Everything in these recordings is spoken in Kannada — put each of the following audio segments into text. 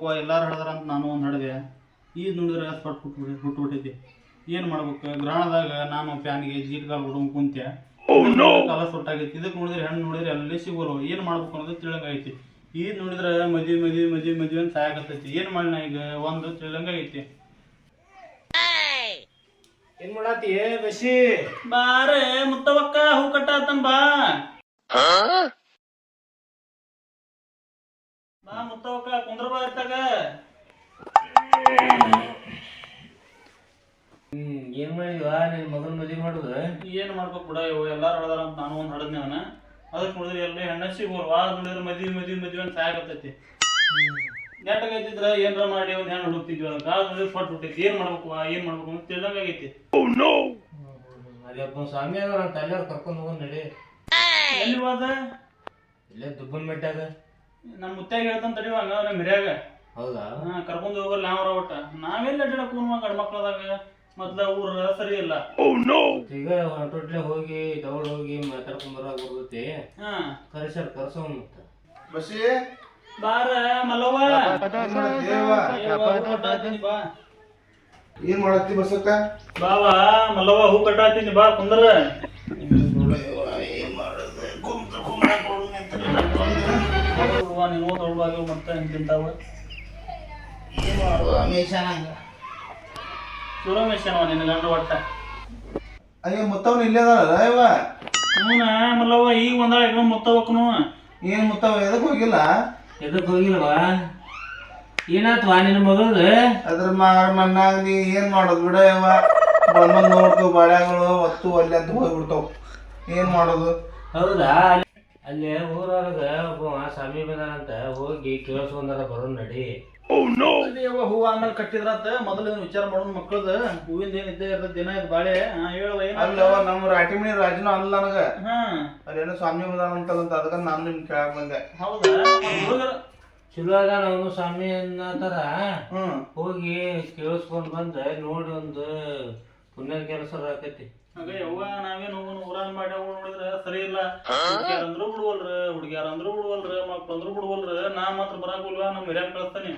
ಮಾಡ್ಬೇಕು ಎಲ್ಲಾರು ಹಡ್ದಾರ ಅಂತ ನಾನು ಒಂದು ಹಡ್ದೆ ಈಗ ನೋಡಿದ್ರೆ ಸ್ಪಟ್ ಹುಟ್ಟು ಹುಟ್ಟುಬಿಟ್ಟೈತಿ ಏನು ಮಾಡ್ಬೇಕು? ಗ್ರಹಣದಾಗ ನಾನು ಫ್ಯಾನ್ಗೆ ಜೀರ್ಗಾಲ್ ಹುಡುಗ ಕುಂತೆ ಕಾಲ ಸುಟ್ಟಾಗೈತಿ ಇದಕ್ಕೆ ನೋಡಿದ್ರೆ ಹೆಣ್ಣು ನೋಡಿದ್ರೆ ಅಲ್ಲಿ ಸಿಗೋರು? ಏನು ಮಾಡ್ಬೇಕು ಅನ್ನೋದು ತಿಳಿದಂಗೈತಿ ಈದ್ ನೋಡಿದ್ರೆ ಮದ್ವಿ ಮದ್ವಿ ಮದ್ವಿ ಮದ್ವಿ ಅಂತ ಸಾಯಾಕತ್ತೈತಿ. ಏನು ಮಾಡಿ ನಾ ಈಗ? ಒಂದು ತಿಳಿದಂಗೈತಿ ಏನ್ ಮಾಡಾತಿ ಬಸಿ ಬಾರೆ ಮುತ್ತವಕ್ಕ ಹೂ ಕಟ್ಟಾತನ್ ಬಾ. ಬಾ ಮುತ್ತವಕ್ಕ ಕುಂದ್ರ ಬಾ ಇತ್ತಾಗ ಹ್ಮ್ ಏನ್ ಮಾಡಿದ್ವಾ? ನಿನ್ ಮಗನ್ ಮದ್ವಿ ಮಾಡುದ? ಏನ್ ಮಾಡ್ಬೇಕು ಬಿಡ ಇವು ಎಲ್ಲಾರು ಹೊಡೆದಾರ ಅಂತ ನಾನು ಒಂದ್ ಹಡದ್ನಿ ಅವನ. ಅದಕ್ಕೆ ನೋಡಿದ್ರೆ ಎಲ್ಲ ಹೆಣ್ಣ ಸಿಗೋರು ವಾರ ನೋಡಿದ್ರೆ ಮದ್ವಿ ಮದ್ವಿ ಮದ್ವಿ ಅಂತ ಸಾಕಾಕತ್ತೈತಿ ನೆಟ್ಟಗೈತಿದ್ರ ಏನ್ರ ಮಾಡಿ ಒಂದ್ ಹೆಣ್ಣು ಹುಡುಕ್ತಿದ್ವಿ ಅದಕ್ಕೆ ಕಾಲ ಫಟ್ ಹುಟ್ಟೈತಿ. ಏನ್ ಮಾಡ್ಬೇಕು ಏನು ಏನ್ ಮಾಡ್ಬೇಕು ಅಂತ ತಿಳಿದಂಗಾಗೈತಿ. ಆಗೈತಿ ಒಬ್ಬ ಸ್ವಾಮಿ ಅದ ಅಂತ ತಲೆ ಕರ್ಕೊಂಡು ಹೋಗೋಣ ನಡಿ. ಎಲ್ಲಿ ಹೋದ? ಇಲ್ಲೇ ದುಬ್ಬನ್ ಮೆಟ್ಟಾಗ ನಮ್ಮ ಮುತ್ಯಾಗ ಹೇಳ್ತಾನ ತಡಿವ ಹಂಗ ನಮ್ಮ ಹಿರಿಯಾಗ. ಹೌದಾ? ಹಾ ಕರ್ಕೊಂಡ್ ಹೋಗಲ್ಲ ನಾವ್ರ ಒಟ್ಟ. ನಾವೆಲ್ಲ ಅಡ್ಡಾಡಕ್ ಹೋಗುವ ಗಂಡ ಮಕ್ಳದಾಗ ಮೊದ್ಲ ಊರ ಸರಿ ಇಲ್ಲ. ಈಗ ಹೊರಟೊಟ್ಲೆ ಹೋಗಿ ದೌಡ್ ಹೋಗಿ ಮಾತಾಡ್ಕೊಂಡ್ ಬರಾಕ್ ಬರ್ತೈತಿ ಹಾ. ಕರೆಸರ್ ಕರ್ಸೋ ಮತ್ತ. ಬಸಿ ಬಾರ ಮಲ್ಲವ್ವ. ದೇವ. ಏವ್ವ, ಹೂ ಕಟ್ಟಾತೀನಿ ಬಾ. ಏನ್ ಮಾಡತ್ತಿ ಬಸಕ್ಕ? ಬಾವಾ ಮಲ್ಲವ್ವ ಹೂ ಕಟ್ಟಾತೀನಿ ಬಾ ಕುಂದ್ರ. ನೀನು ಓದೊಳಗೆ ಮತ್ತೆ ಹಿಂತಿಂತಾವ ಸುರಮೇಶನವ ನಿನ್ನ ಗಂಡ ಒಟ್ಟ ಅಯ್ಯ ಮುತ್ತವ್ನ ಇಲ್ಲೇ ಅದಾರ ಇವ? ಹ್ಞೂನ ಮಲ್ಲವ್ವ ಈಗ ಒಂದಾಳ ಈಗ ಮುತ್ತವಕ್ಕನು ಏನು ಮುತ್ತವ ಎದಕ್ಕೆ ಹೋಗಿಲ್ಲ? ಎದಕ್ಕೆ ಹೋಗಿಲ್ವಾ ಏನಾತ್ವಾ ನಿನ್ನ ಮಗಳ್ದು? ಅದ್ರ ಮಾರ ಮಣ್ಣಾಗ ನೀ ಏನ್ ಮಾಡೋದು ಬಿಡ ಇವ ಬಂದ್ ನೋಡ್ತು ಬಾಳೆಗಳು ಒತ್ತು ಅಲ್ಲಿ ಅಂತ ಹೋಗ್ಬಿಡ್ತಾವ. ಏನ್ ಮಾಡೋದು? ಹೌದಾ? ಅಲ್ಲಿ ಊರೊಳಗ ಒಬ್ಬ ಸ್ವಾಮಿ ಬಂದಾನಂತ ಹೋಗಿ ಕೇಳಿಸ್ಕೊಂಡಾರ ಬರೋ ನಡಿ. ಅಲ್ಲಿ ಯವ್ವ ಹೂವ ಆಮೇಲೆ ಕಟ್ಟಿದ್ರಂತ ಮೊದಲು ಇದನ್ನ ವಿಚಾರ ಮಾಡೋಣ ಮಕ್ಕಳದ ಹೂವಿಂದ ಏನ್ ಇದ್ದೇ ಇರ್ತದ ದಿನ ಇದು ಬಾಳೆ. ಹೇಳೋ ಹೇಳುವ ಅಲ್ಲವ ನಮ್ಮ ರಾಟಿಮಣಿ ರಾಜನ ಅಲ್ಲ ನನಗ. ಅದೇನು ಅಲ್ಲೇನೋ ಸ್ವಾಮಿ ಬಂದಾನ ಅಂತಂತ ಅದಕ್ಕ ನಾನು ನಿಮ್ ಕೇಳಕ್ ಬಂದೆ. ಹೌದಾ? ಹುಡುಗರ? ಚಲೋ ಅದಾನ ಅವನು ಸ್ವಾಮಿ ಅನ್ನತರ ಹ್ಮ್. ಹೋಗಿ ಕೇಳಿಸ್ಕೊಂಡ್ ಬಂದ ನೋಡಿ ಒಂದು ಪುಣ್ಯದ ಕೆಲಸ ಆಕತಿ. ಹಾಗ ಯವ್ವ ನಾವೇ ನೋವು ಊರಾನ್ ಮಾಡ್ಯಾವ ನೋಡಿದ್ರ ಸರಿ ಇಲ್ಲ. ಹುಡುಗ್ಯಾರ ಅಂದ್ರು ಬಿಡುವಲ್ರ ಹುಡುಗ್ಯಾರ ಅಂದ್ರು ಬಿಡುವಲ್ರ ಮಕ್ಳು ಅಂದ್ರು ಬಿಡುವಲ್ರ. ನಾ ಮಾತ್ರ ಬರಾಕಲ್ವ ನಮ್ ಹಿರಿಯರ್ ಕಳಿಸ್ತಾನೆ.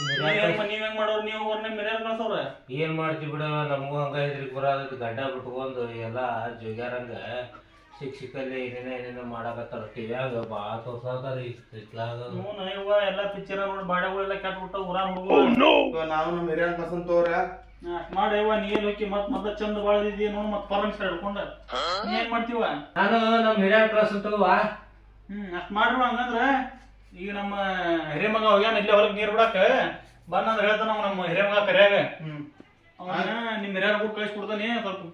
ನೀವ್ ಹೆಂಗ್ ನೀವ್ ಹೆಂಗ್ ಮಾಡೋರ್ ನೀವು ಅವ್ರನ್ನ ಹಿರಿಯರ್ ಕಳ್ಸವ್ರ ಏನ್ ಮಾಡ್ತಿ ಬಿಡ ನಮಗೂ ಹಂಗ ಇದ್ರಿಗೆ ಬರೋದಕ್ಕೆ ಗಡ್ಡ ಬಿಟ್ಕೊಂಡು ಎಲ್ಲ ಜೋಗ್ಯಾರಂಗ. ಶಿಕ್ಷಕಲ್ಲಿ ಏನೇನ ಏನೇನ ಮಾಡಾಕತ್ತಾರ ಟಿವ್ಯಾಗ ಬಾ ತೋರ್ಸಾತಾರ ಇತ್ಲಾಗ ಹ್ಞೂ ಯವ್ವ ಎಲ್ಲಾ ಪಿಕ್ಚರ್ ನೋಡಿ ಬಾಡ್ಯಾಗಳೆಲ್ಲ ಕೆಟ್ಟ ಬಿಟ್ಟ ಊರಾನ್ ಹುಡುಗ ಇವ ನಾವು ಹಿರಿಯರ್ ತೋರ ಅಷ್ಟ್ ಮಾಡಿ ಯವ್ವ ನೀ ಎಲ್ಲಿ ಹೋಗಿ ಮತ್ ಮೊದ್ಲ ಚಂದ ಬಾಳದಿದ್ದಿ ನೋಡ್ ಮತ್ ಪರಂಗ್ ಹಿಡ್ಕೊಂಡ. ಏನ್ ಮಾಡ್ತೀವ? ನಾನು ನಮ್ಮ ಹಿರಿಯರ ಕ್ಲಾಸ್ ತಗೋವಾ ಹ್ಮ್ ಅಷ್ಟ್ ಮಾಡ್ರು ಹಂಗಂದ್ರ ಈಗ ನಮ್ಮ ಹಿರಿಮಗ ಹೋಗ್ಯಾನ ಇಲ್ಲೇ ಹೊರಗ್ ನೀರ್ ಬಿಡಾಕ. ಬಂದ ಅಂದ್ರ ಹೇಳ್ತಾನ ನಮ್ಮ ಹಿರಿಮಗ ಕರ್ಯಾಗ. ಅವನ ನಿಮ್ ಹಿರಿಯರ ಕೂಡ ಕಳ್ಸಿ ಕೊಡ್ತಾನೆ ಸ್ವಲ್ಪ.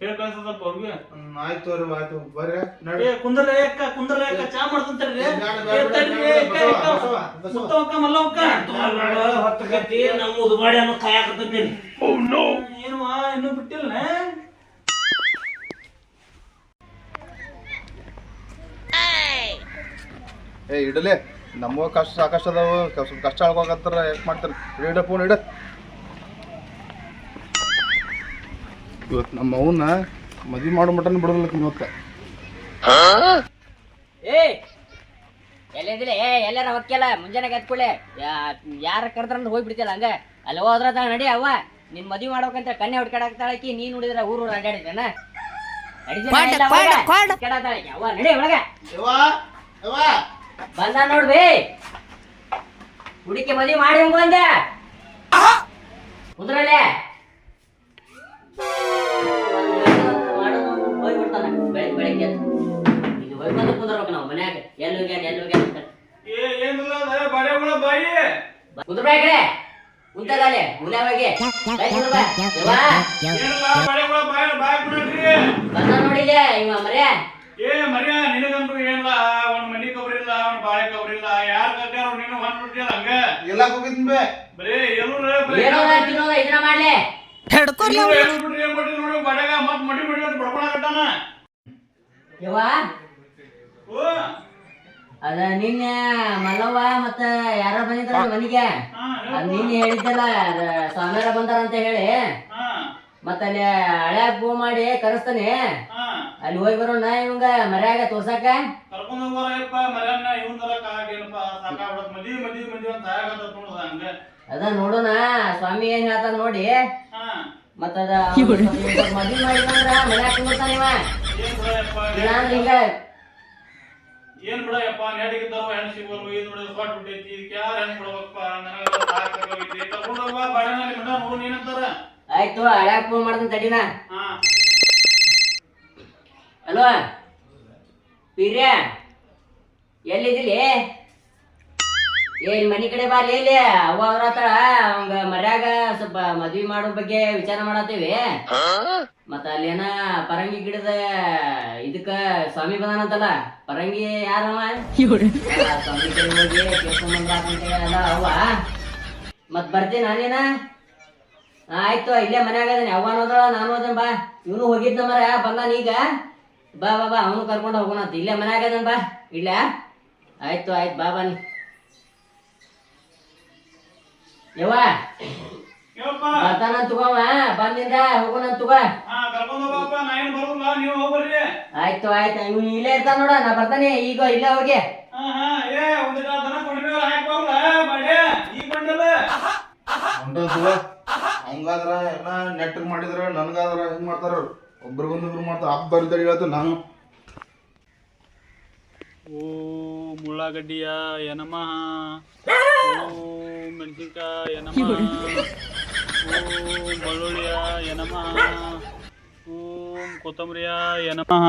ಹೇಳಿ ಕಳ್ಸ ಸ್ವಲ್ಪ ಅವ್ರಿಗೆ. ಹ್ಮ್, ಆಯ್ತು ತೋರಿ ಆಯ್ತು. ಬರ್ರಿ. ನಡಿ. ಏ ಕುಂದರ ಅಕ್ಕ ಕುಂದರ ಅಕ್ಕ. ಚಾ ಮಾಡ್ತಂತಾರ್ರಿ ಏ, ಬ್ಯಾಡ, ಬ್ಯಾಡ, ಬ್ಯಾಡ, ಬ್ಯಾಡ, ಬಸವ, ಬಸವ, ಬಸವ. ಮುತ್ತವಕ್ಕ ಮಲ್ಲವಕ್ಕ. ಹೊತ್ತು ಕಟ್ಟಿ ನಮ್ಮ ಉದ್ಮಾಡಿ ಅನ್ನೋ ಕಾಯಕತ್ತೀನಿ ಏನು ಇನ್ನೂ ಬಿಟ್ಟಿಲ್ಲ ಏ? ಇಡಲೇ. ನಮಗೂ ಕಷ್ಟ ಸಾಕಷ್ಟು ಅದಾವ. ಸ್ವಲ್ಪ ಕಷ್ಟ ಆಳ್ಕೊಕತ್ತಾರ ಯಾಕೆ ಮಾಡ್ತಾರೆ? ಇಡ ಫೋನ್ ಇಡ. ಇವತ್ತು ನಮ್ಮ ಅವನ್ನ ಮದ್ವೆ ಮಾಡೋ ಮಟನ್ ಬಿಡೋದಿಲ್ಲ ಇವತ್ತು. ಏ ಏ ಎಲ್ಲಾರ ಹೊಕ್ಕಲ್ಲ ಮುಂಜಾನೆ ಎತ್ಕೊಳ್ಳೆ ಯಾರ ಕರೆದ್ರಂದ್ರೆ ಹೋಗಿ ಬಿಡ್ತಿಲ್ಲ ಹಂಗ? ಅಲ್ಲಿ ಹೋದ್ರ ತಾನ ನಡಿ ಅವ್ವ. ನಿನ್ ಮದ್ವಿ ಮಾಡ್ಬೇಕಂತ ಕಣ್ಣೆ ಹುಡ್ಕಾಡಕ್ತಾಳಕಿ ನೀನ್ ನೋಡಿದ್ರ ಊರು ಊರು ಅಡ್ಡಾಡಿದ್ರನ? ಅವ್ವ ನಡಿ ಒಳಗ. ಬಂದ ನೋಡ್ಬಿ. ಹುಡುಕಿ ಮದ್ವಿ ಮಾಡಿ ಹಂಗ ಬಂದ ಕುದ್ರಲ್ಲೇ ಏ ಮರ್ಯ? ಏ ಮರ್ಯ ನಿನಗಂತೂ ಏನಿಲ್ಲ ಅವ್ನ ಮನಿ ಕಬ್ರಿಲ್ಲ ಅವ್ನ ಬಾಳೆ ಕಬ್ರಿಲ್ಲ ಯಾರ್ ಕಟ್ಟಾರ ನೀನು ಹೊಂದ್ ಬಿಟ್ಟಿಲ್ಲ ಹಂಗ? ಎಲ್ಲ ಹೋಗಿದ್ನ ಬೇ. ಬರೇ ಎಲ್ಲರೂ ಬರೀ. ಮಾಡ್ಲಿ. ಯವ್ವ? ಓ ಅದ ನಿನ್ನೆ ಮಲ್ಲವ್ವ ಮತ್ತ ಯಾರ ಬಂದಿದ್ರ ಮನಿಗೆ. ಅದ್ ನಿನ್ನೆ ಹೇಳಿದ್ದಲ್ಲ ಅದ ಸ್ವಾಮಿಯರ ಬಂದಾರ ಅಂತ ಹೇಳಿ. ಮತ್ತ ಅಲ್ಲಿ ಹಳ್ಯಾಗ ಫೋನ್ ಮಾಡಿ ಕರೆಸ್ತಾನೆ. ಅಲ್ಲಿ ಹೋಗಿ ಬರೋಣ ಇವಂಗ ಮರ್ಯಾಗ ತೋರ್ಸಾಕ. ಕರ್ಕೊಂಡ್ ಹೋಗ್ಬಾರಪ್ಪ ಮರ್ಯಾನ ಇವನ್ ತರ ಕಾಗೇನಪ್ಪ ಸಾಕಾಗ್ಬಿಡತ್. ಮದಿ ಮದಿ ಮದಿ ಅಂತ ಸಾಕಾಗತ್ತ ನೋಡ್ದ ಹಂಗ. ಅದ ನೋಡೋಣ ಸ್ವಾಮಿ ಏನ್ ಹೇಳ್ತಾನ ನೋಡಿ. ಹಾ. ಮತ್ತ ಅದ ಮದ್ವಿ ಮಾಡಿದ್ರ ಮನ್ಯಾಗ ಕುಂದಿರ್ತಾನ ಇವ. ಏನ್ ಬಿಡಯಪ್ಪ ಇಲ್ಲಾಂದ್ರ ಹಿಂಗ ಏನ್ ಬಿಡಯಪ್ಪ ನೆಡಿಗಿದ್ದಾವ ಹೆಣ್ಣು ಸಿಗೋರು ಏನ್ ಬಿಡೋದು ಕೊಟ್ಟು ಬಿಟ್ಟೈತಿ ಇದಕ್ಕೆ ಯಾರು ಹೆಣ್ಣು ಬಿಡ್ಬೇಕಪ್ಪ? ನನಗೆ ಸಾಕಾಗೈತಿ ಕರ್ಕೊಂಡು ಹೋಗ್ಬಾ ಬಾಳೆನಲ್ಲಿ ಮಠ ನೋಡು ಏನಂತಾರ ಆಯ್ತು ಹಳ್ಯಾಗ ಫೋನ್ ಮಾಡ್ತೀನಿ ತಡಿನ ಹಾ. ಪೀರ್ಯ ಎಲ್ಲಿದ್ದಿಲಿ? ಏನ್ ಮನಿ ಕಡೆ ಬಾ ಲೇ ಅವ್ವ ಅವ್ರ ಹತ್ರ ಅವಂಗ ಮರ್ಯಾಗ ಸ್ವಲ್ಪ ಮದ್ವಿ ಮಾಡೋ ಬಗ್ಗೆ ವಿಚಾರ ಮಾಡತ್ತೀವಿ. ಮತ್ತ ಅಲ್ಲೇನ ಪರಂಗಿ ಗಿಡದ ಇದಕ್ಕ ಸ್ವಾಮಿ ಬಂದಾನಂತಲ್ಲ ಪರಂಗಿ ಯಾರವ? ಸ್ವಾಮಿ ಕಡೆ ಹೋಗಿ ಅವ್ವ. ಮತ್ ಬರ್ತೀನಿ ನಾನೇನ? ಆಯ್ತು ಇಲ್ಲೇ ಮನ್ಯಾಗ ಅದೇನಿ ಅವ್ವ ಅನ್ನೋದಳ ನಾನು ಅದನ್ ಬಾ. ಇವನು ಹೋಗಿದ್ನ ಮರ ಬಂದಾನ ಈಗ. ಬಾ ಬಾ ಬಾ ಅವನು ಕರ್ಕೊಂಡು ಹೋಗೋಣ ಅಂತ ಇಲ್ಲೇ ಮನ್ಯಾಗ ಅದೇನ್ ಬಾ. ಇಲ್ಲ ಆಯ್ತು ಆಯ್ತು ಬಾ ಬನ್ನಿ. ಯವ್ವ? ಕೇಳಪ್ಪ ಬರ್ತಾನ ತಗೋವ ಬಂದಿಂದ ಹೋಗೋಣ ತಗೋ. ಆಯ್ತು ಆಯ್ತು. ಇವ್ನು ಇಲ್ಲೇ ಇರ್ತಾನ ನೋಡ ನಾ ಬರ್ತಾನೆ. ಈಗ ಇಲ್ಲೇ ಹೋಗಿ. ಹಂಗಾದ್ರ ಎಲ್ಲ ನೆಟ್ ಮಾಡಿದ್ರ ನನ್ಗಾದ್ರ ಹೆಂಗ್ ಮಾಡ್ತಾರ. ಒಬ್ರಿಗೊಂದು ಒಬ್ರಿಗೊಂದಿಬ್ರು ಮಾಡ್ತಾರ. ಹಬ್ಬ ಬರ್ತಾರೆ ಹೇಳ್ತ ನಾನು. ಓ ಮುಳ್ಳಾಗಡ್ಡಿಯ ಯನಮಃ ಓ ಮೆಣಸಿನ್ಕಾಯ ನಮಃ ಓಂ ಬೆಳ್ಳುಳ್ಳಿಯ ಯನಮಃ ಓಂ ಕೊತ್ತಂಬರಿಯ ಯನಮಃ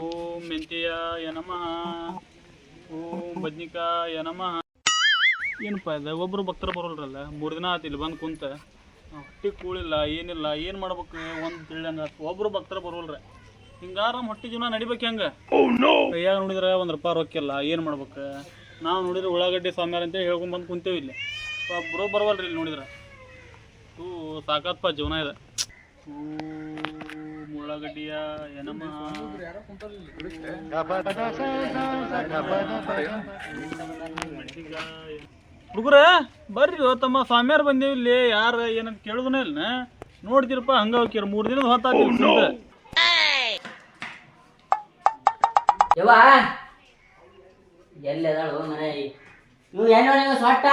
ಓಂ ಮೆಂತ್ಯ ಯನಮಃ ಓಂ ಬದ್ನಿಕಾಯ ನಮಃ ಏನಪ್ಪ ಇದು? ಒಬ್ರು ಭಕ್ತರು ಬರೋಲ್ರಲ್ಲ? ಮೂರು ದಿನ ಆತು ಇಲ್ಲಿ ಬಂದು ಕುಂತ. ಹೊಟ್ಟಿ ಕೂಳಿಲ್ಲ ಏನಿಲ್ಲ ಏನು ಮಾಡ್ಬೇಕು? ಒಂದು ತಿಳಿದಂಗೆ ಒಬ್ಬರು ಭಕ್ತರು ಬರೋಲ್ರ. ಹಿಂಗಾರ ಹೊಟ್ಟೆ ಜೀವನ ನಡಿಬೇಕು ಹೆಂಗೆ? ಕೈಯಾಗ ನೋಡಿದ್ರೆ ಒಂದು ರೂಪಾಯಿ ರೊಕ್ಕಿಲ್ಲ ಏನು ಮಾಡ್ಬೇಕು? ನಾವು ನೋಡಿದ್ರೆ ಉಳ್ಳಾಗಡ್ಡಿ ಸ್ವಾಮ್ಯಾರ ಅಂತೇಳಿ ಹೇಳ್ಕೊಂಡ್ ಬಂದು ಕುಂತೇವಿ ಇಲ್ಲಿ. ಬರೋ ಬರವಲ್ರಿ ಇಲ್ಲಿ ನೋಡಿದ್ರೆ. ಹೂ ಸಾಕತ್ಪ ಜೀವನ ಇದೆ. ಉಳ್ಳಾಗಡ್ಡಿಯ ಏನಮ್ಮ? ಹುಡುಗರ ಬರ್ರಿ ಇವತ್ತಮ್ಮ ತಮ್ಮ ಸ್ವಾಮ್ಯಾರು ಬಂದೇವಿ ಇಲ್ಲಿ. ಯಾರು ಏನಂತ ಕೇಳುದನೇ ಇಲ್ಲ ನೋಡ್ತೀರಪ್ಪ ಹಂಗ ಹೋಗ್ಯಾರ ಮೂರು ದಿನದ ಹೊತ್ತಾಗ್ತಿಲ್ಲ ಯವ್ವ? ಎಲ್ಲಿ ಅದಾಳು ಮನೆ? ಇವ್ ಏನೋ ನೀವು ಸೊಟ್ಟ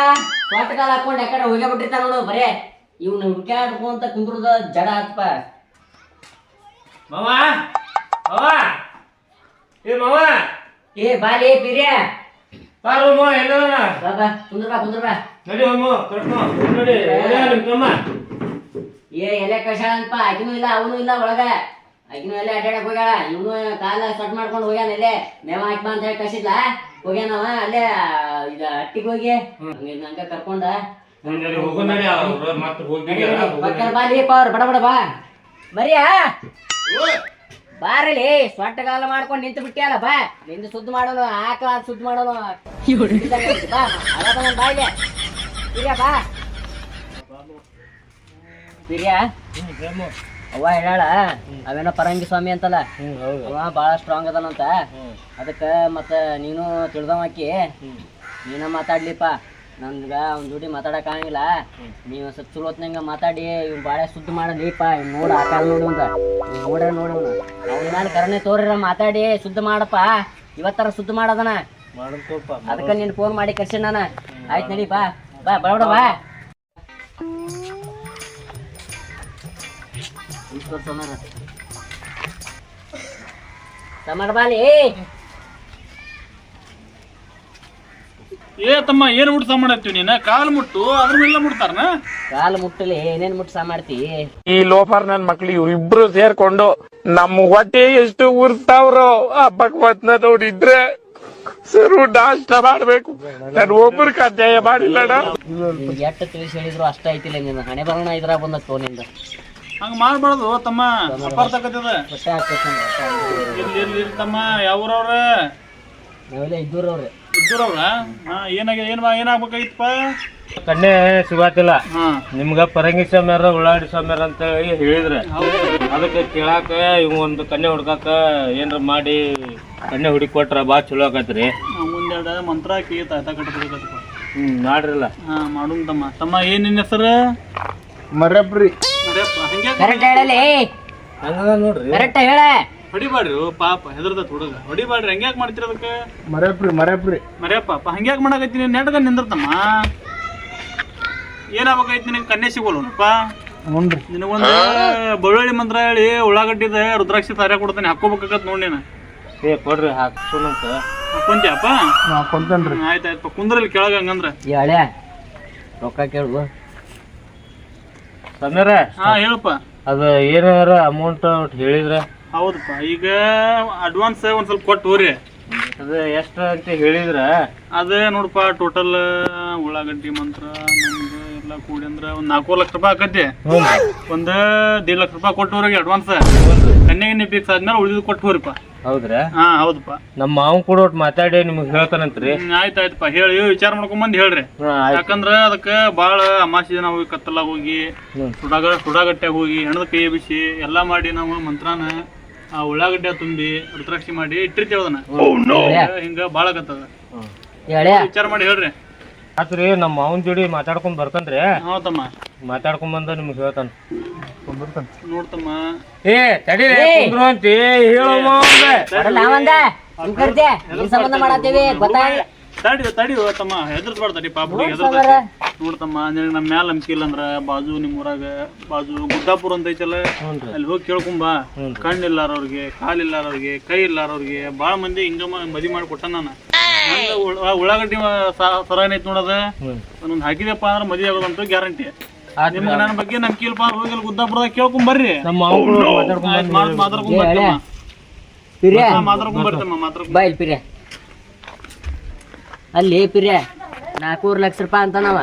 ಸೊಟ್ಟ ಕಾಲ ಹಾಕೊಂಡು ಯಾಕಡೆ ಹೋಗೇ ಬಿಟ್ಟಿರ್ತಾರ ನೋಡು ಬರೇ. ಇವ್ನ ಹುಡ್ಕ್ಯಾಡ್ಕೊಂತ ಕುಂದ್ರದ ಜಡ ಹತ್ಪ ಮಾವ? ಮಾವ? ಏ ಮಾವ? ಏ ಬಾಲಿ ಪಿರ್ಯ ಬಾರೋ ಮಾವ ಎಲ್ಲದ ಬಾ ಬಾ ಕುಂದ್ರ ಬಾ ಕುಂದ್ರ ಬಾ ನಡಿ ಅಮ್ಮ ಕರ್ಕೊ. ನಡಿ ಎಲ್ಲಿ ನಿಮ್ಮ ತಮ್ಮ ಏ ಎಲೆ ಕಷ ಅಂತ ಆಕಿನೂ ಇಲ್ಲ ಅವನು ಇಲ್ಲ ಒಳಗ. ಆಕಿನೂ ಎಲ್ಲ ಅಡ್ಡಾಡಕ್ ಹೋಗ್ಯಾಳ. ಇವನು ಕಾಲ ಸಟ್ ಮಾಡ್ಕೊಂಡು ಹೋಗ್ಯಾನ ಇಲ್ಲೇ. ಮೇವ ಹಾಕಿ ಬಾ ಅಂತ ಹೇಳಿ ಕಸಿದ್ಲ ಹೋಗ್ಯಾನವ ಅಲ್ಲೇ ಇದ ಹಟ್ಟಿಗೆ ಹೋಗಿ. ನಂಗ ಕರ್ಕೊಂಡ. ಬಾಲಿಪ್ಪ ಅವ್ರು. ಬಡ ಬಡ ಬಾ. ಬರಿಯಾ? ಬಾರಲಿ ಸೊಟ್ಟಗಾಲ ಮಾಡ್ಕೊಂಡು ನಿಂತು ಬಿಟ್ಟಿಯಲ್ಲ ಬಾ. ನಿಂದು ಸುದ್ದ ಮಾಡೋನು ಆಕ ಸುದ್ದ ಮಾಡೋನು. ಬಾ ಅದ ಬಂದ ಬಾ ಹಿರಿಯ ಹೇಳ ಅವೇನೋ ಪರಂಗಿ ಸ್ವಾಮಿ ಅಂತಲ್ಲ. ಅವ ಬಹಳ ಸ್ಟ್ರಾಂಗ್ ಅದನಂತ. ಅದಕ್ಕ ಮತ್ತ ನೀನು ತಿಳಿದವಾಕಿ ನೀನ ಮಾತಾಡ್ಲಿಪ್ಪ. ನನ್ಗ ಅವ್ನ ಜೋಡಿ ಮಾತಾಡಕ್ ಆಗಂಗಿಲ್ಲ. ನೀವು ಸ್ವಲ್ಪ ಚಲೋ ಹೊತ್ನಂಗ ಮಾತಾಡಿ ಇವ್ ಬಾಳೆ ಸುದ್ದಿ ಮಾಡಲಿಪ್ಪ. ಇವ್ ನೋಡ ಆಕಾಲ ನೋಡು ಅಂತ ನೋಡ ನೋಡಿ ಅವ್ನ ಮೇಲೆ ಕರುಣೆ ತೋರಿರ ಮಾತಾಡಿ ಸುದ್ದ ಮಾಡಪ್ಪ. ಇವತ್ತರ ಸುದ್ದಿ ಮಾಡದನ. ಅದಕ್ಕ ನೀನ್ ಫೋನ್ ಮಾಡಿ ಕರ್ಸಿ ನಾನ. ಆಯ್ತು ನಡಿ ಬಾ. ಬಾ ಬಡ ಬಾ. ಟಮಾಟ ಬಾಲಿ. ಏ ತಮ್ಮ ಏನು ಮುಟ್ಟ ಮಾಡತ್ತೀವಿ ನೀನು? ಕಾಲು ಮುಟ್ಟು ಅದ್ರ ಮೇಲೆ ಮುಟ್ತಾರನ? ಕಾಲು ಮುಟ್ಟಲಿ ಏನೇನ್ ಮುಟ್ಟ ಮಾಡ್ತಿ? ಈ ಲೋಫರ್ ನನ್ ಮಕ್ಳು ಇವ್ರಿಬ್ರು ಸೇರ್ಕೊಂಡು ನಮ್ಮ ಹೊಟ್ಟೆ ಎಷ್ಟು ಉರ್ತಾವ್ರೋ ಆ ಭಗವತ್ನ ನೋಡಿದ್ರೆ ಸರು ನಾಷ್ಟ ಮಾಡ್ಬೇಕು. ನಾನು ಒಬ್ಬರು ಕಡ್ಡಾಯ ಮಾಡಿಲ್ಲಣ್ಣ. ನಿನ್ಗೆ ಎಷ್ಟು ತಿಳಿಸಿ ಹೇಳಿದ್ರು ಅಷ್ಟ ಐತಿಲ್ಲ ನಿನ್ನ. ಹಣೆ ಬರೋಣ ಇದ್ರಾಗ ಬಂದ ಫೋನಿಂದ ಹಂಗ ಮಾಡ್ಬಾರ್ದು ತಮ್ಮ. ಅಪಾರ್ಥ ಆಕತ್ತದ ಹೊಟ್ಟೆ ಹಾಕ್ಬೇಕು ಇಲ್ಲಿ ಇಲ್ಲಿ ಇಲ್ಲಿ ತಮ್ಮ. ಯಾವ್ರವ್ರ? ನಾವೆಲ್ಲ ಇದ್ದೂರವ್ರೆ. ಇದ್ದೂರವ್ರ? ಹಾ ಏನಾಗ ಏನ್ ಏನಾಗ್ಬೇಕಾಗಿತ್ತಪ್ಪ? ಕನ್ಯೆ ಸಿಗಾತಿಲ್ಲ ಹಾ. ನಿಮ್ಗ ಪರಂಗಿ ಸ್ವಾಮ್ಯಾರ ಉಳ್ಳಾಡಿ ಸ್ವಾಮ್ಯಾರ ಅಂತ ಹೇಳಿದ್ರೆ. ಅದಕ್ಕೆ ಕೇಳಾಕ ಇವ್ ಒಂದು ಕಣ್ಣೆ ಹುಡ್ಕಾಕ ಏನ್ರ ಮಾಡಿ ಕಣ್ಣೆ ಹುಡುಕಿ ಕೊಟ್ರ ಬಾ ಚಲೋ ಆಕತ್ರಿ. ಒಂದೆರಡು ಮಂತ್ರ ಹಾಕಿ ತಾಯ್ತ ಕಟ್ಟಬೇಕತ್ತಪ್ಪ ಹ್ಮ್ ಮಾಡ್ರಲ್ಲ. ಹಾ ಮಾಡೋಣ ತಮ್ಮ. ತಮ್ಮ ಏನೇನ್ ನಿನ್ನ ಹೆಸರು? ಹಂಗೆ ಕರೆಕ್ಟ್ ಹೇಳಲಿ. ಹಂಗದ ನೋಡ್ರಿ. ಕರೆಕ್ಟ್ ಹೇಳ. ಹೊಡಿಬಾಡ್ರಿ ಓ ಪಾಪ ಹೆದರ್ದ ಹುಡುಗ. ಹೊಡಿಬಾಡ್ರಿ ಹಂಗ್ಯಾಕ್ ಮಾಡ್ತೀರ ಅದಕ್ಕೆ? ಮರ್ಯಾಪ್ರಿ ಮರ್ಯಾಪ್ರಿ ಮರ್ಯಪ್ಪ ಪಾಪ ಹಂಗ್ಯಾಕ್ ಮಾಡಕತ್ತೀನಿ ನೆಟ್ಗ ನಿಂದಿರ್ತಮ್ಮ. ಏನಾಗಬೇಕೈತಿ ನಿನಗೆ? ಕನ್ಯೆ ಸಿಗೋಲ್ಲಪ್ಪ ಹ್ಞೂನ್ರಿ. ನಿನಗೊಂದು ಬಳ್ಳುಳ್ಳಿ ಮಂತ್ರ ಹೇಳಿ ಉಳ್ಳಾಗಡ್ಡಿದ ರುದ್ರಾಕ್ಷಿ ತಾರ ಕೊಡ್ತಾನೆ ಹಾಕೋಬೇಕಾಗತ್ ನೋಡಿ ನೀನು. ಏ ಕೊಡ್ರಿ ಹಾಕ್ಸೋಣಂತ ಕುಂತ್ಯಪ್ಪ ನಾ ಕೊಂತೇನ್ರಿ ಆಯ್ತು ಆಯ್ತು ಕುಂದ್ರಲ್ಲಿ ಕೆಳಗೆ ಹಂಗಂದ್ರೆ. ಹಳೆ. ರೊಕ್ಕ ಕೇಳು ಸಮೀರ ಹಾ ಹೇಳಪ್ಪ. ಅದು ಏನಾರ ಅಮೌಂಟ್ ಹೇಳಿದ್ರ? ಹೌದಪ್ಪ ಈಗ ಅಡ್ವಾನ್ಸ್ ಒಂದ್ ಸ್ವಲ್ಪ ಕೊಟ್ಟು ಹೋರಿ ಅದು ಎಷ್ಟ ಅಂತ ಹೇಳಿದ್ರ? ಅದೇ ನೋಡಪ್ಪ ಟೋಟಲ್ ಉಳ್ಳಾಗಡ್ಡಿ ಮಂತ್ರ ನಮ್ದು ಎಲ್ಲ ಕೂಡಿ ಅಂದ್ರ ಒಂದ್ ನಾಲ್ಕು ಲಕ್ಷ ರೂಪಾಯಿ ಆಕತಿ. ಒಂದ್ ದೇಡ್ ಲಕ್ಷ ರೂಪಾಯಿ ಕೊಟ್ಟು ಹೋರಿಗೆ ಅಡ್ವಾನ್ಸ್. ಕನ್ಯಾಗಿನಿ ಫಿಕ್ಸ್ ಆದ್ಮೇಲೆ ಉಳಿದು ಕೊಟ್ಟು ಹೋರಿಪ್ಪ ಹೌದ್ರಾ? ಹಾ ಹೌದಪ್ಪ. ನಮ್ಮ ಮಾವನ್ ಕೂಡ ಒಟ್ಟು ಮಾತಾಡಿ ನಿಮ್ಗೆ ಹೇಳ್ತಾನಂತ್ರಿ. ಆಯ್ತಾಯ್ತಪ್ಪ ಆಯ್ತ್ ಆಯ್ತಪ್ಪ ಹೇಳಿ ವಿಚಾರ ಮಾಡ್ಕೊಂಬಂದ್ ಹೇಳ್ರಿ. ಹಾ ಆಯ್ತು. ಯಾಕಂದ್ರ ಅದಕ್ಕ ಬಾಳ ಅಮಾಸಿ ದಿನ ಹೋಗಿ ಕತ್ತಲಾಗ ಹೋಗಿ. ಸುಡಾಗ ಸುಡಾಗಟ್ಟ್ಯಾಗ ಹೋಗಿ ಹೆಣದ ಕೈ ಬಿಸಿ ಎಲ್ಲಾ ಮಾಡಿ ನಾವು ಮಂತ್ರಾನ ಆ ಉಳ್ಳಾಗಡ್ಡೆ ತುಂಬಿ ರುದ್ರಾಕ್ಷಿ ಮಾಡಿ ಇಟ್ಟಿರ್ತೇವ ಅದನ್ನ. ಹಿಂಗ ಬಾಳ ಕತ್ತದ ಹೇಳೆ ವಿಚಾರ ಮಾಡಿ ಹೇಳ್ರಿ. ಆತ್ರಿ ನಮ್ಮ ಮಾವನ್ ಜೋಡಿ ಮಾತಾಡ್ಕೊಂಡ್ ಬರ್ತನ್ರಿ ಹೌದಮ್ಮ ಮಾತಾಡ್ಕೊಂಡ್ ಬಂದ ನಿಮ್ಗೆ ಹೇಳ್ತಾನ. ನೋಡ್ತಮ್ಮ. ಏ ತಡಿ ಕುಂದ್ರು ಅಂತಿ. ನಿಮ್ ಕರ್ತೆ ನಿನ್ ಸಂಬಂಧ ಮಾಡತ್ತೀವಿ ಗೊತ್ತಾಗ ತಡಿ ತಡಿ ತಮ್ಮ ಹೆದರ್ಸ್ಬಾರ್ದು ತಡಿ ಪಾಪ ಹುಡುಗಿ ಹೆದರ್ತ ನೋಡ್ತಮ್ಮ ನಿನಗೆ ನಮ್ಮ ಮ್ಯಾಲ ನಂಬಿಕೆ ಇಲ್ಲ ಅಂದ್ರ ಬಾಜು ನಿಮ್ಮ ಊರಾಗ ಬಾಜು ಗುಡ್ಡಾಪುರ ಅಂತ ಐತಲ್ಲ ಅಲ್ಲಿ ಹೋಗಿ ಕೇಳ್ಕೊಂಬ ಕಣ್ಣು ಇಲ್ಲಾರವ್ರಿಗೆ ಕಾಲ್ ಇಲ್ಲಾರವ್ರಿಗೆ ಕೈ ಇಲ್ಲಾರವ್ರಿಗೆ ಬಾಳ ಮಂದಿ ಹಿಂಗ ಮದಿ ಮಾಡಿ ಕೊಟ್ಟ ನಾನು. ಉಳ್ಳಾಗಡ್ಡಿ ಸರ ಐತಿ ನೋಡದ. ಒಂದೊಂದು ಹಾಕಿದಪ್ಪ ಅಂದ್ರೆ ಮದಿ ಆಗೋದಂತೂ ಗ್ಯಾರಂಟಿ. ನನ್ನ ಬಗ್ಗೆ ನಮ್ ಹೋಗಿ ಕೇಳ್ಕೊಂಡ್ ಬರ್ರಿ. ನಮ್ಮ ಮಾತಾಡ್ಕೊಂಡ್ ಪಿರ್ಯ. ಮಾತಾಡ್ಕೊಂಡ್ ಮಾತಾಡ್ಕೊಂಡ್. ಬಾ ಇಲ್ಲಿ ಪಿರ್ಯ. ಅಲ್ಲಿ ಪಿರ್ಯ ನಾಲ್ಕೂರು ಲಕ್ಷ ರೂಪಾಯಿ ಅಂತನವ.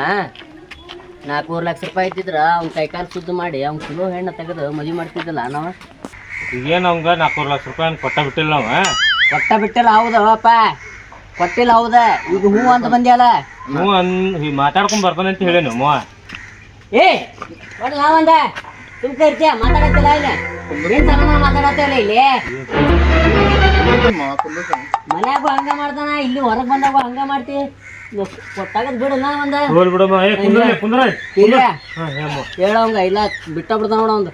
ನಾಲ್ಕೂರು ಲಕ್ಷ ರೂಪಾಯಿ ಇದ್ದಿದ್ರ ಅವ್ನ ಕೈಕಾಲು ಸುದ್ದು ಮಾಡಿ ಅವ್ನ ಚಲೋ ಹೆಣ್ಣ ತೆಗೆದು ಮದುವೆ ಮಾಡ್ತಿದ್ದಲ್ಲ ನಾವ ಈಗೇನ್ ಅವಂಗ ನಾಲ್ಕೂರು ಲಕ್ಷ ರೂಪಾಯಿ ಕೊಟ್ಟ ಬಿಟ್ಟಿಲ್ಲ ಅವ? ಕೊಟ್ಟ ಬಿಟ್ಟಿಲ್ಲ ಹೌದಪ್ಪ ಕೊಟ್ಟಿಲ್ಲ ಹೌದ. ಈಗ ಹೂ ಅಂತ ಬಂದ್ಯಾಲ ನೀವು ಅನ್ ಮಾತಾಡ್ಕೊಂಡ್ ಬರ್ತಾನೆ ಅಂತ ಹೇಳಿ ನಮ್ಮ ಏ ನೋಡಿ ನಾವಂದ ತುಂಬ ಇರ್ತೀಯ ಮಾತಾಡತ್ತಿಲ್ಲ ಇಲ್ಲ. ಏನ್ ಮಾತಾಡತ್ತಿಲ್ಲ ಇಲ್ಲಿ? ಮನ್ಯಾಗೂ ಹಂಗ ಮಾಡ್ತಾನ ಇಲ್ಲಿ ಹೊರಗ್ ಬಂದಾಗ ಹಂಗ ಮಾಡ್ತಿ. ಬಿಡು ನಾ ಒಂದ. ಹೇಳವಂಗ ಇಲ್ಲ. ಬಿಟ್ಟ ನೋಡ ಒಂದು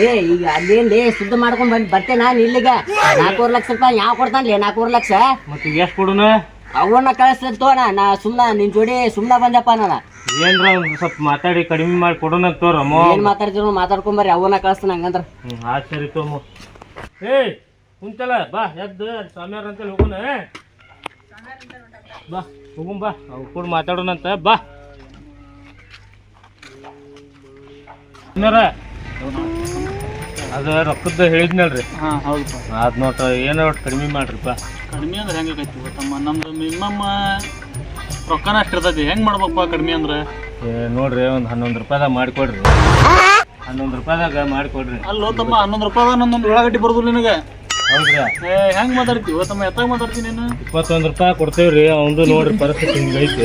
ಏ ಈಗ ಶುದ್ಧ ಮಾಡ್ಕೊಂಡ್ ಬಂದ್ ಬರ್ತೇನೆ ನಾನು ಇಲ್ಲಿಗ ನಾಲ್ಕೂವರೆ ಲಕ್ಷ ರೂಪಾಯಿ ಯಾವ ಕೊಡ್ತಾನ್ಲಿ ನಾಲ್ಕೂವರೆ ಲಕ್ಷ? ಮತ್ತೆ ಎಷ್ಟ್ ಕೊಡುನ? ಅವನ್ನ ಕಳಿಸ್ತೇನೆ ತೋಣ ನಾ ಸುಮ್ನ ನಿನ್ ಜೋಡಿ ಸುಮ್ನ ಬಂದಪ್ಪ ನಾನು. ಏನ್ರ ಒಂದ್ ಸ್ವಲ್ಪ ಮಾತಾಡಿ ಕಡಿಮೆ ಮಾಡಿ ಕೊಡೋಣ ತೋರಮ್ಮ ಏನ್ ಮಾತಾಡ್ತಿರೋ ಮಾತಾಡ್ಕೊಂಬರ್ರಿ ಅವನ್ನ ಕಳಿಸ್ತಾನ ಹಂಗಂದ್ರ. ಹ್ಮ್ ಆ ಸರಿ ತೋಮ ಏಯ್ ಕುಂತಲ್ಲ ಬಾ ಎದ್ದು ಸ್ವಾಮಿಯವ್ರ ಅಂತೇಳಿ ಹೋಗೋಣ ಬಾ ಹೋಗೋಣ ಬಾ ಅವ್ರು ಕೂಡ ಮಾತಾಡೋಣಂತ ಬಾ. ಸ್ವಾಮ್ಯಾರ ಅದ ರೊಕ್ಕದ್ದು ಹೇಳಿದ್ನಲ್ರಿ. ಹಾ ಹೌದಪ್ಪ ಅದ್ ನೋಟ ಏನೋ ಒಟ್ಟು ಕಡಿಮೆ ಮಾಡ್ರಿಪ್ಪ. ಕಡಿಮೆ ಅಂದ್ರೆ ಹೆಂಗಾಗೈತಿ ಗೊತ್ತಮ್ಮ? ನಮ್ದು ಮಿನಿಮಮ್ ರೊಕ್ಕನ ಅಷ್ಟು ಇರ್ತೈತಿ. ಹೆಂಗ್ ಮಾಡ್ಬೇಕಪ್ಪ ಕಡಿಮೆ ಅಂದ್ರೆ? ಏ ನೋಡ್ರಿ ಒಂದು ಹನ್ನೊಂದು ರೂಪಾಯಿದಾಗ ಮಾಡಿಕೊಡ್ರಿ. ಹನ್ನೊಂದು ರೂಪಾಯಿದಾಗ ಮಾಡಿಕೊಡ್ರಿ. ಅಲ್ಲೋ ತಮ್ಮ ಹನ್ನೊಂದು ರೂಪಾಯಿ ನನ್ನೊಂದು ಉಳ್ಳಾಗಡ್ಡಿ ಬರೋದಿಲ್ಲ ನಿನಗೆ. ಹೌದ್ರಾ? ಏ ಹೆಂಗ್ ಮಾತಾಡ್ತೀವಿ ತಮ್ಮ ಎತ್ತಾಗ ಮಾತಾಡ್ತೀನಿ ನೀನು? ಇಪ್ಪತ್ತೊಂದು ರೂಪಾಯಿ ಕೊಡ್ತೇವ್ರಿ ಅವಂದು ನೋಡ್ರಿ ಪರಿಸ್ಥಿತಿ ಹಿಂಗೈತಿ.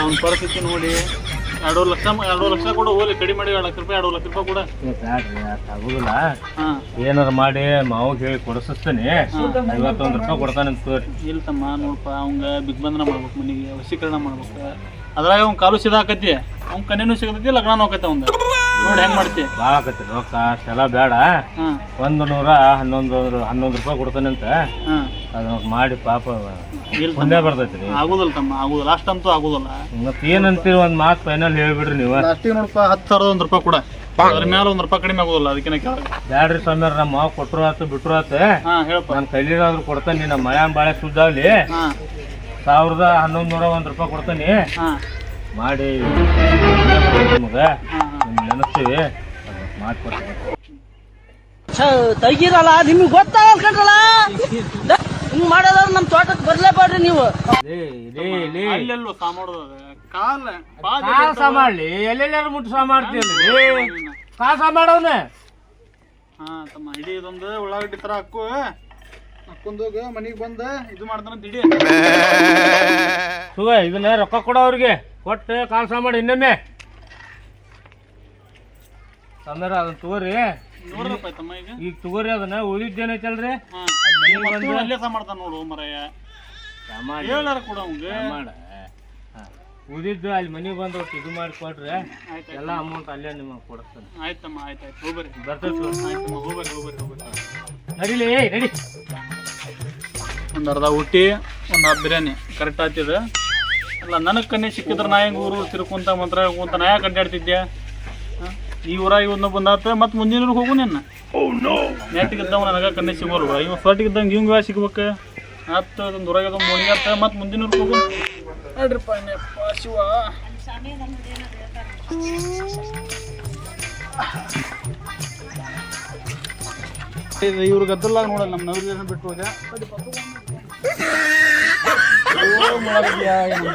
ಅವ್ನ ಪರಿಸ್ಥಿತಿ ನೋಡಿ. ಎರಡು ಲಕ್ಷ ಎರಡು ಲಕ್ಷ ಕೂಡ ಹೋಗ್ಲಿ. ಕಡಿಮೆ ಮಾಡಿ ಎರಡು ಲಕ್ಷ ರೂಪಾಯಿ ಎರಡು ಲಕ್ಷ ರೂಪಾಯಿ ಕೂಡ. ಆಗುದಿಲ್ಲ. ಏನಾರ ಮಾಡಿ ಮಾವು ಹೇಳಿ ಕೊಡಿಸ್ತೇನೆ. ಐವತ್ತೊಂದು ರೂಪಾಯಿ ಕೊಡ್ತಾನೆ ಅಂತ ಇಲ್ಲ ತಮ್ಮ ನೋಡಪ್ಪ ಅವಂಗ ಬಿಗ್ ಬಂಧನ ಮಾಡ್ಬೇಕು ಮನೆಗೆ ವಶೀಕರಣ ಮಾಡ್ಬೇಕು. ಅದ್ರಾಗ ಅವ್ನ ಕಾಲು ಸಿದಾಕತಿ ಅವ್ನ ಕನ್ನೇನು ಸಿಗತೈತಿ ಲಗ್ನ ಹೋಗತ್ತೆ ಅವಂದ ನೋಡಿ ಹೆಂಗ್ ಮಾಡ್ತಿ. ಭಾಳ ಆಕತಿ ರೊಕ್ಕ ಅಷ್ಟೆಲ್ಲ ಬೇಡ. ಒಂದು ನೂರ ಹನ್ನೊಂದು ಹನ್ನೊಂದು ರೂಪಾಯಿ ಕೊಡ್ತಾನೆ ಅಂತ. ಅದನ್ನ ಮಾಡಿ ಪಾಪ ಇಲ್ಲ ಬರ್ತೈತಿ ಬರ್ತೈತ್ರಿ. ಆಗುದಿಲ್ಲ ತಮ್ಮ ಆಗುದಿಲ್ಲ. ಅಷ್ಟಂತೂ ಆಗುದಿಲ್ಲ. ಮತ್ತೆ ಏನಂತೀರಿ ಒಂದು ಮಾತು ಫೈನಲ್ ಹೇಳ್ಬಿಡ್ರಿ ನೀವು. ಅಷ್ಟಿಗೆ ನೋಡಪ್ಪ ಹತ್ತು ಸಾವಿರದ ಒಂದು ರೂಪಾಯಿ ಕೂಡ. ಅದ್ರ ಮೇಲೆ ಒಂದು ರೂಪಾಯಿ ಕಡಿಮೆ ಆಗುದಿಲ್ಲ ಅದಕ್ಕಿಂತ ಕೆಳಗೆ. ಬ್ಯಾಡ್ರಿ ಸ್ವಾಮಿಯವ್ರ ನಮ್ಮ ಮಾವ ಕೊಟ್ಟರು ಆತು ಬಿಟ್ರು ಆತು. ಹಾ ಹೇಳಪ್ಪ. ನಾನು ಕೈಲಿರಾದ್ರೂ ಕೊಡ್ತಾನೆ ನಮ್ಮ ಮಳೆ ಬಾಳೆ ಸುದ್ದಾಗ್ಲಿ ಸಾವಿರದ ಹನ್ನೊಂದು ನೂರ ಒಂದು ರೂಪಾಯಿ ಕೊಡ್ತಾನೆ. ಮಾಡಿ. ನಿಮ್ಗೆ ನೆನೆಸ್ತೀವಿ. ಮಾಡ್ಕೊಡ್ತೀವಿ ತೆಗೀರಲ್ಲ ನಿಮ್ಗೆ ಗೊತ್ತಾಗಲ್ಕಂಡ್ರಲ್ಲ? ಹಿಂಗ್ ಮಾಡೋದವ್ರು ನಮ್ಮ ಬರ್ಲೇ ಬಾಡ್ರಿ ನೀವು. ಲೇ ಲೇ ಲೇ. ಅಲ್ಲೆಲ್ಲೋ ಸಾಮಾಡೋದು ಕಾಲ ಕಾಸ ಮಾಡ್ಲಿ. ಎಲ್ಲೆಲ್ಲಾರು ಮುಟ್ಟು ಸಾ ಮಾಡ್ತೀಯಲ್ಲ ಕಾಸ ಮಾಡೋನೆ ಹಾ ತಮ್ಮ ಇಡೀ ಇದೊಂದು ಉಳ್ಳಾಗಡ್ಡಿ ತರ ಹಾಕು ಹಾಕೊಂಡೋಗ ಮನಿಗೆ ಬಂದ ಇದು ಮಾಡ್ತಾನ ದಿಡಿ ಸುಗ ಇದನ್ನ ರೊಕ್ಕ ಕೊಡ ಅವ್ರಿಗೆ. ಕೊಟ್ಟು ಕಾಲ್ಸ ಮಾಡಿ ಇನ್ನೊಮ್ಮೆ. ತಂದ್ರ ಅದನ್ನ ತಗೋರಿ. ನೋಡ್ರಪ್ಪ ತಮ್ಮ ಈಗ. ಈಗ ತಗೋರಿ ಅದನ್ನ. ಉಳಿದ್ದೇನೈತಲ್ರಿ ಹಾ. ಅಲ್ಲೇ ಮಾಡ್ತಾನ? ನೋಡು ಮರಯ್ಯ ಹೇಳಾರ ಕೂಡ ಅವಂಗ ಮಾಡ ಉಳಿದಿದ್ದು ಅಲ್ಲಿ ಮನೆಗೆ ಬಂದು ಒಟ್ಟು ಇದು ಮಾಡಿ ಕೊಟ್ರೆ ಎಲ್ಲ ಅಮೌಂಟ್ ಅಲ್ಲೇ ನಿಮಗೆ ಕೊಡಿಸ್ತಾನೆ ಆಯ್ತಮ್ಮ ಆಯ್ತು ಆಯ್ತು ಹೋಗ್ಬರ್ರಿ ಬರ್ತೈತಿ ಆಯ್ತಮ್ಮ ಹೋಗ್ಬರ್ರಿ ಹೋಗ್ಬರ್ರಿ ಹೋಗ್ಬರ್ರಿ. ನಡಿಲಿ ಏ ನಡಿ. ಒಂದು ಅರ್ಧ ಊಟಿ ಒಂದು ಹತ್ತು ಬಿರಿಯಾನಿ. ಕರೆಕ್ಟ್ ಆಗ್ತಿದೆ ಅಲ್ಲ ನನಗೆ ಕನ್ನಿ ಸಿಕ್ಕಿದ್ರೆ ನಾ ಹೆಂಗೆ ಊರು ತಿರುಕುಂತ ಮಂತ್ರ ಕುಂತ ನಾ ಯಾಕೆ ಅಡ್ಡಾಡ್ತಿದ್ದೆ? ಈ ಊರಾಗ ಇವನ್ನ ಬಂದಾತ ಮತ್ತೆ ಮುಂದಿನ ಊರಿಗೆ ಹೋಗು ನಿನ್ನ. ನೆಟ್ಟಿಗಿದ್ದವ ನನಗೆ ಕನ್ನೆ ಸಿಗೋಲ್ವ ಇವ ಫಟಿಗಿದ್ದಂಗೆ ಇವಂಗೆ ಸಿಗ್ಬೇಕು ಆತ ಒಂದು ಊರಾಗ ಒಂದು ಮುಣಿಗತ್ತ ಮತ್ತೆ ಮುಂದಿನ ಊರಿಗೆ ಹೋಗು. ಹೇಳ್ರಿಪ್ಪ ಇನ್ನಪ್ಪ ಶಿವ. ಇವ್ರ ಗದ್ದಲ್ಲ ನೋಡಲ್ಲ ನಮ್ಮ ನವ್ರಿಗೆ ಬಿಟ್ಟು ಹೋಗ್ಯಾ ಓ, ಮಾಡಾಕತ್ಯಾ ಏನು?